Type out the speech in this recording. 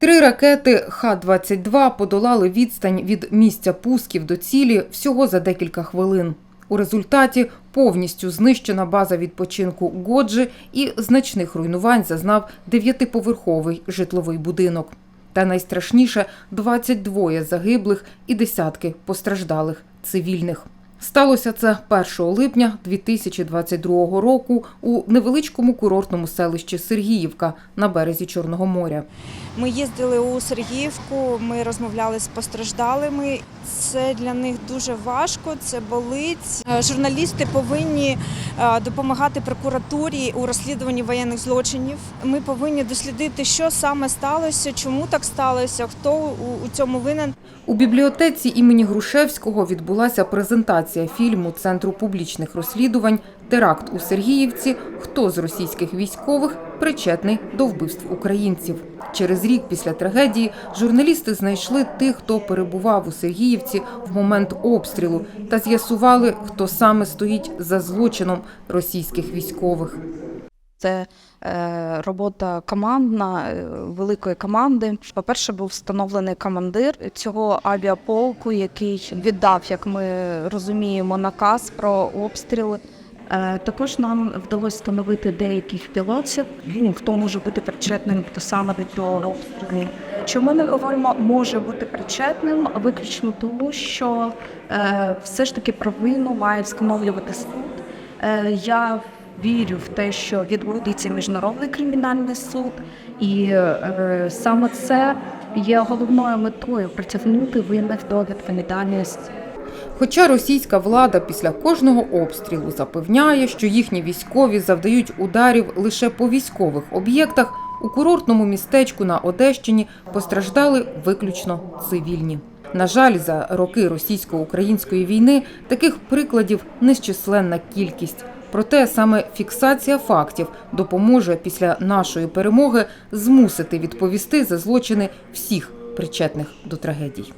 Три ракети Х-22 подолали відстань від місця пусків до цілі всього за декілька хвилин. У результаті повністю знищена база відпочинку Годжі і значних руйнувань зазнав дев'ятиповерховий житловий будинок. Та найстрашніше – 22 загиблих і десятки постраждалих цивільних. Сталося це 1 липня 2022 року у невеличкому курортному селищі Сергіївка на березі Чорного моря. Ми їздили у Сергіївку, ми розмовляли з постраждалими. Це для них дуже важко, це болить. Е, Журналісти повинні е, допомагати прокуратурі у розслідуванні воєнних злочинів. Ми повинні дослідити, що саме сталося, чому так сталося, хто у- у цьому винен. У бібліотеці імені Грушевського відбулася презентація фільму Центру публічних розслідувань Теракт у Сергіївці. Хто з російських військових причетний до вбивств українців? Через рік після трагедії журналісти знайшли тих, хто перебував у Сергіївці в момент обстрілу, та з'ясували, хто саме стоїть за злочином російських військових. Це е, робота командна е, великої команди. По-перше, був встановлений командир цього авіаполку, який віддав, як ми розуміємо, наказ про обстріли. Е, Також нам вдалося встановити деяких пілотів, ну, хто може бути причетним до саме до обстрілу. Чому ми говоримо може бути причетним? Виключно тому, що все ж таки провину має встановлювати суд. Я вірю в те, що відбудеться міжнародний кримінальний суд, і е, саме це є головною метою притягнути винних до відповідальності. Хоча російська влада після кожного обстрілу запевняє, що їхні військові завдають ударів лише по військових об'єктах, у курортному містечку на Одещині постраждали виключно цивільні. На жаль, за роки російсько-української війни таких прикладів незчисленна кількість. Проте саме фіксація фактів допоможе після нашої перемоги змусити відповісти за злочини всіх причетних до трагедій.